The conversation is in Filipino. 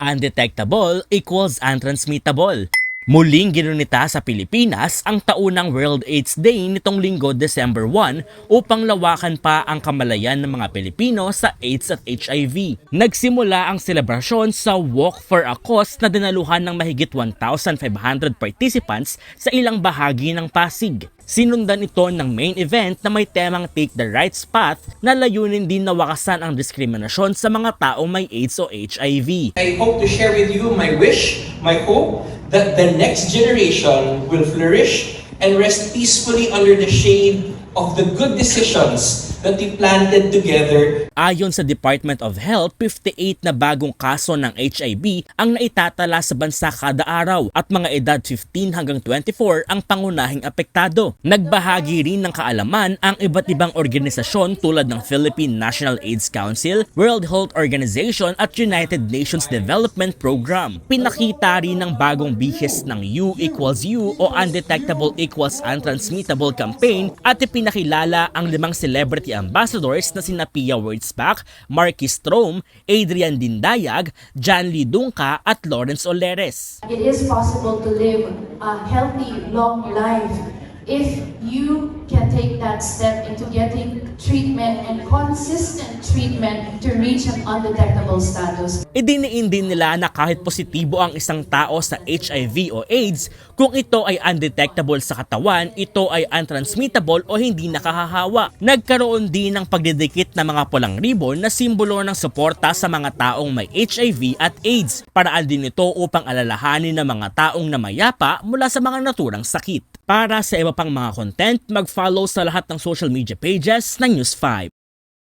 Undetectable equals untransmittable. Muling ginunita sa Pilipinas ang taunang World AIDS Day nitong linggo December 1 upang lawakan pa ang kamalayan ng mga Pilipino sa AIDS at HIV. Nagsimula ang selebrasyon sa Walk for a Cause na dinaluhan ng mahigit 1,500 participants sa ilang bahagi ng Pasig. Sinundan ito ng main event na may temang Take the Right Path na layunin din na wakasan ang diskriminasyon sa mga taong may AIDS o HIV. I hope to share with you my wish, my hope that the next generation will flourish and rest peacefully under the shade of the good decisions that we planted together Ayon sa Department of Health, 58 na bagong kaso ng HIV ang naitatala sa bansa kada araw at mga edad 15 hanggang 24 ang pangunahing apektado. Nagbahagi rin ng kaalaman ang iba't ibang organisasyon tulad ng Philippine National AIDS Council, World Health Organization at United Nations Development Program. Pinakita rin ng bagong bihis ng U equals U o Undetectable equals Untransmittable campaign at ipinakilala ang limang celebrity ambassadors na sina Pia Wurtzbach, Marky Strom, Adrian Dindayag, John Lee Dungka at Lawrence Oleres. It is possible to live a healthy, long life if you can take that step into getting treatment and consistent treatment to reach an undetectable status. Idiniin din nila na kahit positibo ang isang tao sa HIV o AIDS, kung ito ay undetectable sa katawan, ito ay untransmittable o hindi nakahahawa. Nagkaroon din ng pagdidikit ng mga pulang ribbon na simbolo ng suporta sa mga taong may HIV at AIDS. Paraan din ito upang alalahanin ng mga taong namayapa mula sa mga naturang sakit. Para sa iba pang mga content, mag-follow sa lahat ng social media pages ng News 5.